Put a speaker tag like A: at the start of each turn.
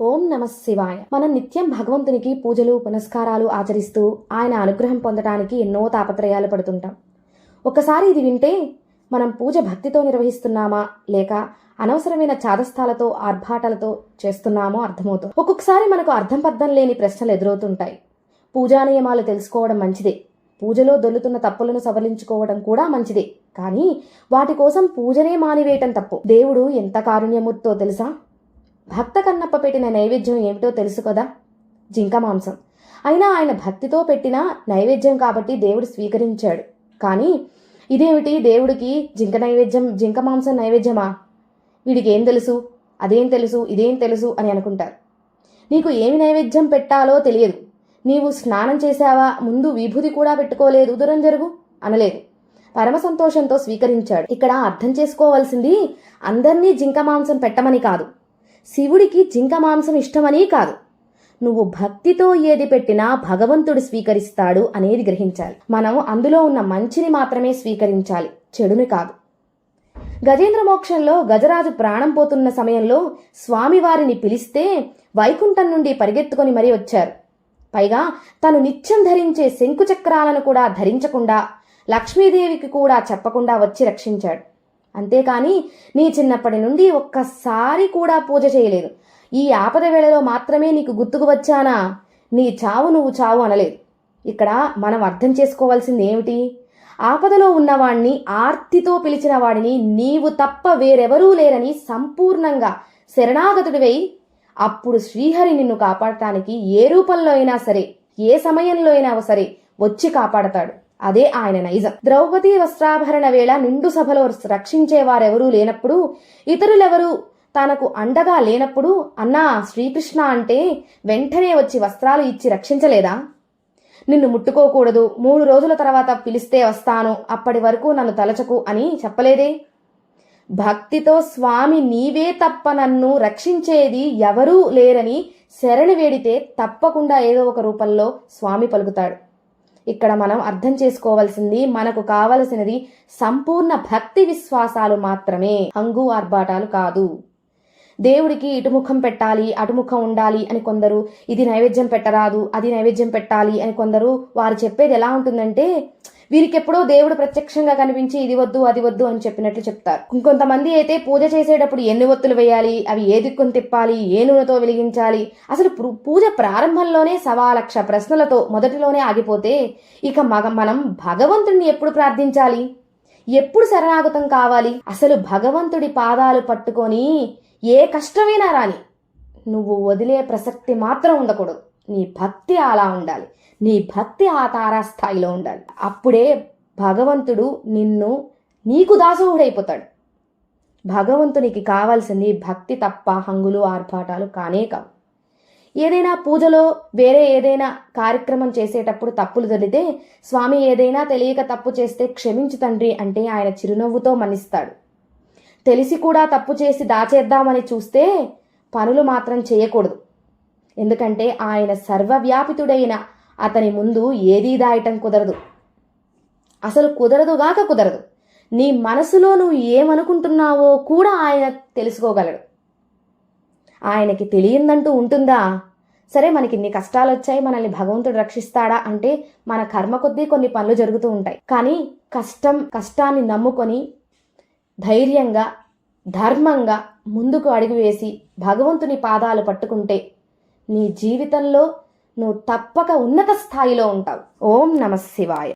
A: ఓం నమ శివాయ. మనం నిత్యం భగవంతునికి పూజలు పునస్కారాలు ఆచరిస్తూ ఆయన అనుగ్రహం పొందడానికి ఎన్నో తాపత్రయాలు పడుతుంటాం. ఒకసారి ఇది వింటే మనం పూజ భక్తితో నిర్వహిస్తున్నామా లేక అనవసరమైన చాదస్తాలతో ఆర్భాటాలతో చేస్తున్నామో అర్థమవుతుంది. ఒక్కొక్కసారి మనకు అర్థం పర్థం లేని ప్రశ్నలు ఎదురవుతుంటాయి. పూజా నియమాలు తెలుసుకోవడం మంచిదే. పూజలో దొల్లుతున్న తప్పులను సవరించుకోవడం కూడా మంచిదే. కానీ వాటి కోసం పూజనే మానివేయటం తప్పు. దేవుడు ఎంత కారుణ్యమూర్తో తెలుసా? భక్త కన్నప్ప పెట్టిన నైవేద్యం ఏమిటో తెలుసు కదా? జింక మాంసం. అయినా ఆయన భక్తితో పెట్టిన నైవేద్యం కాబట్టి దేవుడు స్వీకరించాడు. కానీ ఇదేమిటి? దేవుడికి జింక నైవేద్యం జింక మాంసం నైవేద్యమా? వీడికి ఏం తెలుసు? అదేం తెలుసు? ఇదేం తెలుసు? అని అనుకుంటారు. నీకు ఏమి నైవేద్యం పెట్టాలో తెలియదు. నీవు స్నానం చేశావా? ముందు విభూతి కూడా పెట్టుకోలేదు. దూరం జరుగు అనలేదు. పరమ సంతోషంతో స్వీకరించాడు. ఇక్కడ అర్థం చేసుకోవాల్సింది అందరినీ జింక మాంసం పెట్టమని కాదు. శివుడికి జింక మాంసం ఇష్టమని కాదు. నువ్వు భక్తితో ఏది పెట్టినా భగవంతుడు స్వీకరిస్తాడు అనేది గ్రహించాలి. మనం అందులో ఉన్న మంచిని మాత్రమే స్వీకరించాలి. చెడుని కాదు. గజేంద్ర మోక్షంలో గజరాజు ప్రాణం పోతున్న సమయంలో స్వామివారిని పిలిస్తే వైకుంఠం నుండి పరిగెత్తుకొని మరీ వచ్చారు. పైగా తను నిత్యం ధరించే శంకు చక్రాలను కూడా ధరించకుండా లక్ష్మీదేవికి కూడా చెప్పకుండా వచ్చి రక్షించాడు. అంతేకాని నీ చిన్నప్పటి నుండి ఒక్కసారి కూడా పూజ చేయలేదు. ఈ ఆపద వేళలో మాత్రమే నీకు గుర్తుకు వచ్చానా? నీ చావు నువ్వు చావు అనలేదు. ఇక్కడ మనం అర్థం చేసుకోవాల్సింది ఏమిటి? ఆపదలో ఉన్నవాణ్ణి ఆర్తితో పిలిచిన వాడిని నీవు తప్ప వేరెవరూ లేరని సంపూర్ణంగా శరణాగతుడివై అప్పుడు శ్రీహరి నిన్ను కాపాడటానికి ఏ రూపంలో అయినా సరే ఏ సమయంలో అయినా సరే వచ్చి కాపాడతాడు. అదే ఆయన నైజం. ద్రౌపది వస్త్రాభరణ వేళ నిండు సభలో రక్షించేవారెవరూ లేనప్పుడు ఇతరులెవరూ తనకు అండగా లేనప్పుడు అన్నా శ్రీకృష్ణ అంటే వెంటనే వచ్చి వస్త్రాలు ఇచ్చి రక్షించలేదా? నిన్ను ముట్టుకోకూడదు మూడు రోజుల తర్వాత పిలిస్తే వస్తాను అప్పటి వరకు నన్ను తలచకు అని చెప్పలేదే? భక్తితో స్వామి నీవే తప్ప నన్ను రక్షించేది ఎవరూ లేరని శరణి వేడితే తప్పకుండా ఏదో ఒక రూపంలో స్వామి పలుకుతాడు. ఇక్కడ మనం అర్థం చేసుకోవాల్సింది మనకు కావలసినది సంపూర్ణ భక్తి విశ్వాసాలు మాత్రమే హంగు ఆర్భాటాలు కాదు. దేవుడికి ఇటుముఖం పెట్టాలి అటుముఖం ఉండాలి అని కొందరు ఇది నైవేద్యం పెట్టరాదు అది నైవేద్యం పెట్టాలి అని కొందరు వారు చెప్పేది ఎలా ఉంటుందంటే వీరికి ఎప్పుడో దేవుడు ప్రత్యక్షంగా కనిపించి ఇది వద్దు అది వద్దు అని చెప్పినట్లు చెప్తారు. ఇంకొంతమంది అయితే పూజ చేసేటప్పుడు ఎన్ని ఒత్తులు వేయాలి అవి ఏ దిక్కును తిప్పాలి ఏ నూనెతో వెలిగించాలి? అసలు పూజ ప్రారంభంలోనే సవా లక్ష ప్రశ్నలతో మొదటిలోనే ఆగిపోతే ఇక మగ మనం భగవంతుడిని ఎప్పుడు ప్రార్థించాలి? ఎప్పుడు శరణాగతం కావాలి? అసలు భగవంతుడి పాదాలు పట్టుకొని ఏ కష్టమైనా రాని నువ్వు వదిలే ప్రసక్తి మాత్రం ఉండకూడదు. నీ భక్తి అలా ఉండాలి. నీ భక్తి ఆ తారాస్థాయిలో ఉండాలి. అప్పుడే భగవంతుడు నిన్ను నీకు దాసోహుడైపోతాడు. భగవంతునికి కావాల్సింది భక్తి తప్ప హంగులు ఆర్భాటాలు కానే కావు. ఏదైనా పూజలో వేరే ఏదైనా కార్యక్రమం చేసేటప్పుడు తప్పులు జరిగితే స్వామి ఏదైనా తెలియక తప్పు చేస్తే క్షమించు తండ్రి అంటే ఆయన చిరునవ్వుతో మన్నిస్తాడు. తెలిసి కూడా తప్పు చేసి దాచేద్దామని చూస్తే పనులు మాత్రం చేయకూడదు. ఎందుకంటే ఆయన సర్వవ్యాపితుడైన అతని ముందు ఏదీ దాయటం కుదరదు. అసలు కుదరదుగాక కుదరదు. నీ మనసులో నువ్వు ఏమనుకుంటున్నావో కూడా ఆయన తెలుసుకోగలడు. ఆయనకి తెలియందంటూ ఉంటుందా? సరే మనకి ఇన్ని కష్టాలు వచ్చాయి మనల్ని భగవంతుడు రక్షిస్తాడా అంటే మన కర్మ కొద్దీ కొన్ని పనులు జరుగుతూ ఉంటాయి. కానీ కష్టం కష్టాన్ని నమ్ముకొని ధైర్యంగా ధర్మంగా ముందుకు అడుగు వేసి భగవంతుని పాదాలు పట్టుకుంటే నీ జీవితంలో నువ్వు తప్పక ఉన్నత స్థాయిలో ఉంటావు. ఓం నమ శివాయ.